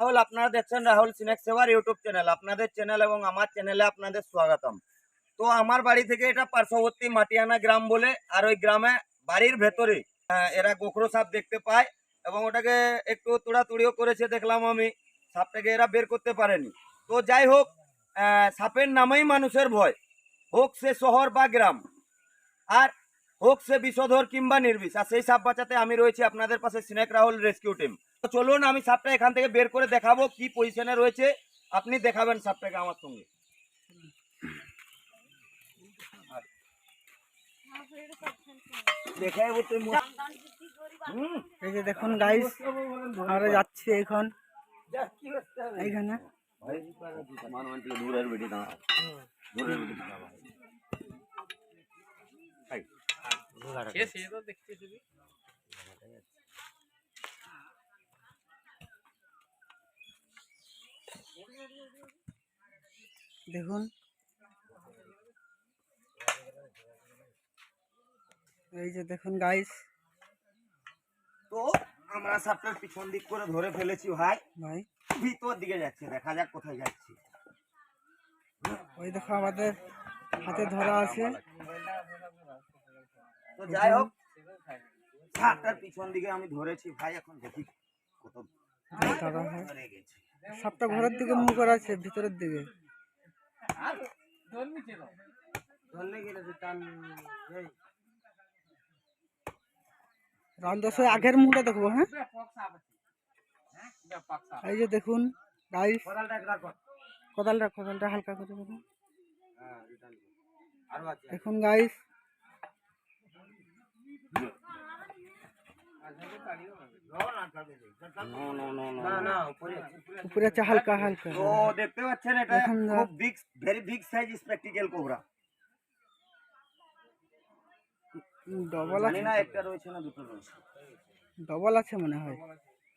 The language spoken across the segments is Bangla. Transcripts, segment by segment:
রাহুল, আপনারা দেখছেন রাহুল সিনেক সেবার ইউটিউব চ্যানেল আপনাদের চ্যানেল এবং আমার চ্যানেলে আপনাদের স্বাগতম। তো আমার বাড়ি থেকে এটা পার্শ্ববর্তী মাটিয়ানা গ্রাম বলে, আর ওই গ্রামে বাড়ির ভেতরে এরা গোখরো সাপ দেখতে পায় এবং ওটাকে একটু তোড়াতুড়িও করেছে দেখলাম আমি, সাপটাকে এরা বের করতে পারেনি। তো যাই হোক সাপের নামেই মানুষের ভয়। হোক সে শহর বা গ্রাম, আর হোক সে বিষধর কিংবা নির্বিষ, আর সেই সাপ বাঁচাতে আমি রয়েছি আপনাদের পাশে সিনেক রাহুল রেস্কিউ টিম তো চলুন আমি সাপটা এখান থেকে বের করে দেখাবো কি পজিশনে রয়েছে। আপনি দেখাবেন সাপটাকে আমার সঙ্গে। এই যে দেখুন গাইস আমরা যাচ্ছি এখন এইখানে। বেটি দাঁড়া দেখুন। এই যে দেখুন গাইস তো আমরা সাপটার পিছন দিক করে ধরে ফেলেছি ভাই। ভাই। ভিতর দিকে যাচ্ছে দেখা যাক কোথায় যাচ্ছে। ওই দেখো আমাদের হাতে ধরা আছে। তো যাই হোক সাপটার পিছন দিকে আমি ধরেছি ভাই এখন দেখি কত ধরা হয়। গেছে। সাপটা ঘরের দিকে মুখ করা আছে, ভিতরের দিকে। আগের মুখটা দেখব হ্যাঁ? এই যে দেখুন গাইস কোদালটা কোদালটা হালকা করে আছে দেখুন গাইস নো নো নো না না উপরে উপরে আছে হালকা হালকা তো দেখতে পাচ্ছেন এটা এখন যা- খুব big very big size spectacle cobra double জানি আছে। না একটা রয়েছে না দুটো রয়েছে। ডবল আছে মনে হয়।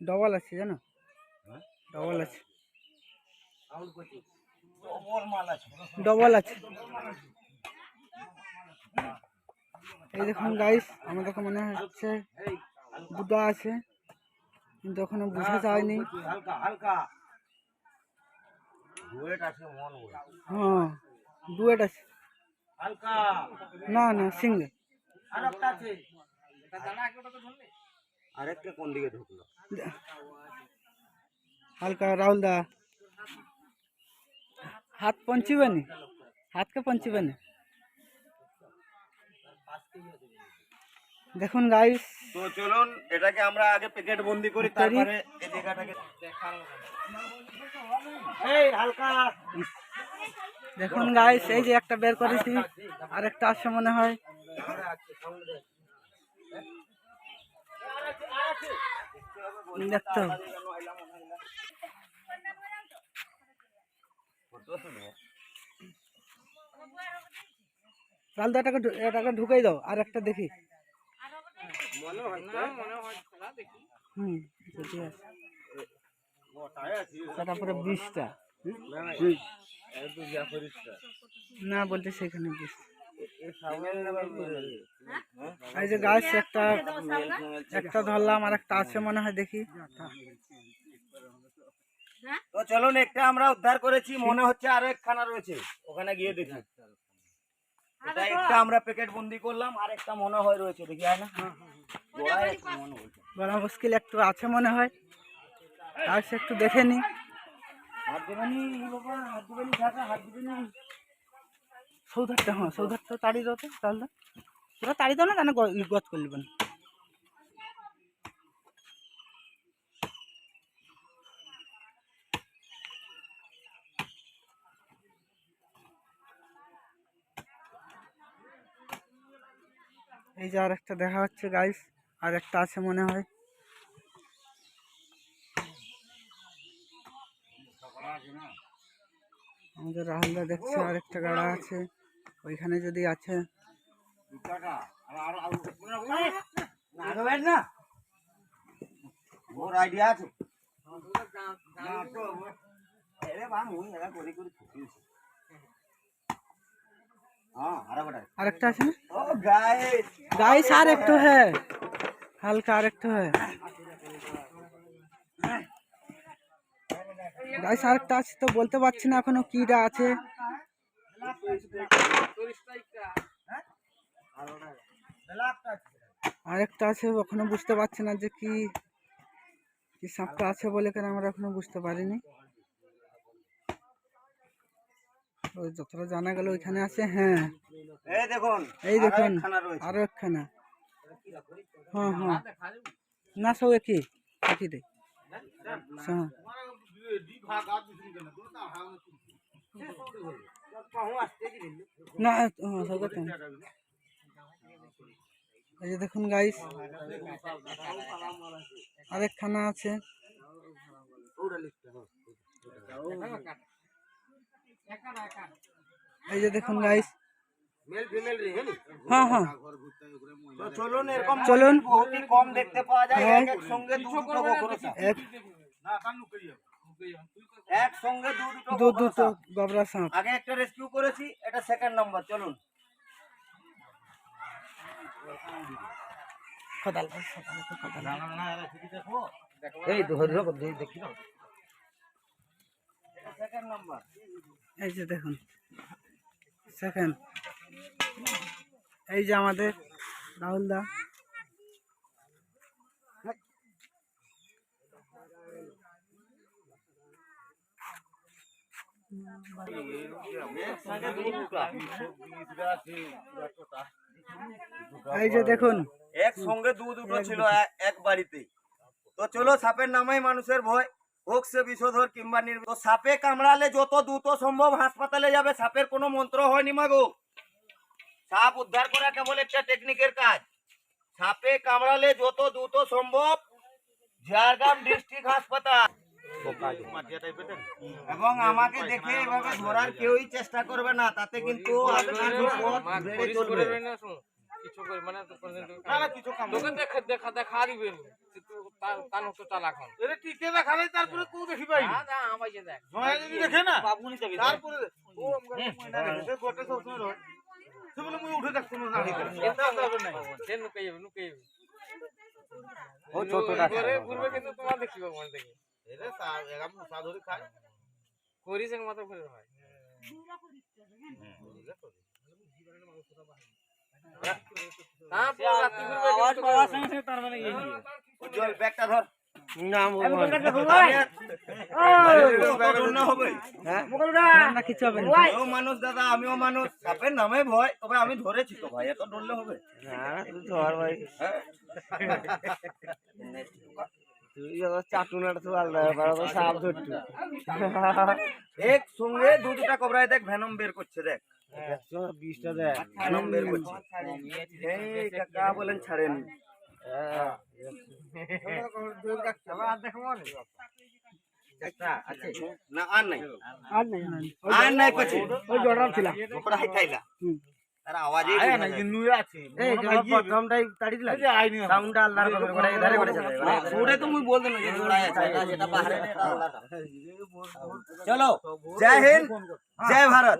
ডবল আছে জানো? হ্যাঁ? ডবল আছে। ডবল মাল আছে। ডবল আছে। এই দেখুন গাইস আমাদেরকে মনে হচ্ছে দুটো আছে। কিন্তু এখনও বোঝা যায়নি। হালকা হালকা। ওয়েট আছে মন ওয়েট হ্যাঁ ডুয়েট আছে। হালকা। না না সিঙ্গেল। আর একটা আছে। আরেকটা কোন দিকে ঢুকলো? হালকা রাহুল দা হাত পঞ্চিবে নি? হাতকে পঞ্চিবে নি? দেখুন গাইস তো চলুন এটাকে আমরা আগে প্যাকেট বন্দি করি। তারপরে এই জায়গাটাকে এই হালকা। দেখুন গাইস এই যে একটা বের করেছি আর একটা আছে মনে হয়। দেখতে দা এটাকে এটাকে ঢুকাই দাও আর একটা দেখি। হুম যদি আছে তারপরে বিশটা না বলতে সেখানে বিশ এই যে গাছ একটা একটা ধরলাম আর একটা আছে মনে হয় দেখি তো চলুন একটা আমরা উদ্ধার করেছি মনে হচ্ছে আরও একখানা রয়েছে ওখানে গিয়ে দেখি একটা আমরা প্যাকেট বন্দি করলাম আর একটা মনে হয় রয়েছে দেখি হয় না বলা মুশকিল একটু আছে মনে হয়। আর সে একটু দেখে নি। সৌধারটা হ্যাঁ সৌধারটা তাড়িয়ে দাও তো তাহলে পুরো তাড়ি দাও না কেন করলি করে এই যে আর একটা দেখা হচ্ছে গাইস আর একটা আছে মনে হয়। আমাদের রাহুলদা দেখছে আর একটা গাড়া আছে। ওইখানে যদি আছে। না দেবেন না ওর আইডিয়া আছে এরে বা মুই এরা করে করে ফুটিয়েছি হ্যাঁ আরে বড় আর একটা আছে না? ও গাইস गाइस आ एक तो है हल्का आ एक तो है গাইস আরেকটা আছে তো বলতে পারছি না এখনো কিটা আছে আরেকটা আছে এখনো বুঝতে পারছি না যে কি কি সাপটা আছে বলে কেন আমরা এখনো বুঝতে পারিনি ওই যতটা জানা গেল ওইখানে আছে হ্যাঁ এই দেখুন এই দেখুন আরও একখানা হ্যাঁ হ্যাঁ না সব একই একই রে হ্যাঁ না হ্যাঁ সব একই। এই যে দেখুন গাইস আরেকখানা আছে এই যে দেখুন গাইস হ্যাঁ হ্যাঁ চলুন এরকম চলুন। বহুতই কম দেখতে পাওয়া যায় হ্যাঁ। এক এক সঙ্গে দু দুটো। এক এক সঙ্গে দু দুটো সাপ। আগে একটা রেস্কিউ করেছি এটা সেকেন্ড নাম্বার চলুন। এই ধরে দেখি সেকেন্ড নাম্বার এই যে দেখুন। সেকেন্ড এই যে আমাদের রাহুল দা। এই যে দেখুন। এক সঙ্গে দু দুটো ছিল, এক বাড়িতে। তো চলো, সাপের নামেই মানুষের ভয়। হোক সে বিষধর কিংবা নির্ব তো সাপে কামড়ালে যত দ্রুত সম্ভব হাসপাতালে যাবে। সাপের কোনো মন্ত্র হয়নি মাগো। সাপ উদ্ধার করা কেবল একটা টেকনিকের কাজ। সাপে কামড়ালে যত দ্রুত সম্ভব ঝাড়গ্রাম ডিস্ট্রিক্ট হাসপাতাল। এবং আমাকে দেখে এভাবে ধরার কেউই চেষ্টা করবে না তাতে কিন্তু মানে তারপরে সে বলে মুই উঠে দেখছ না। দাঁড়িয়ে এটা হবে না। সে নুকে যাবে নুকে যাবে ও ছোটটা ঘুরে ঘুরবে কিন্তু তোমার দেখিব মন থেকে এরে সা এরা মুসা ধরে খায়। করিস এর মতো ঘুরে তারপর রাত্রি ঘুরবে তার মানে এই উজ্জ্বল ব্যাগটা ধর। হবে। না কিছু হবে না। ও মানুষ দাদা আমিও মানুষ। সাপের নামে ভয় তবে আমি ধরেছি তো ভাই এত ডরলে হবে। হ্যাঁ। এক সঙ্গে দু দুটা কবরায় দেখ ভ্যানম বের করছে দেখ। ভ্যানম বের করছে। এই কাকা বলেন ছাড়েনি না আর নাই আর নাই পাচ্ছি ওই জড়াল ছিল ওপরে হাইতাইলা হুম। তার আওয়াজই আয় না যায়। কিন্তু আছে এই প্রথমটাই তাড়ি দিলা এই যে আইনি সাউন্ডটা আল্লাহর কসম করে এধারে করে চলে ওরে তো মুই বল দেন যে জোড়ায় আছে এটা যেটা বাহিরে এটা আল্লাহটা চলো জয় হিন্দ জয় ভারত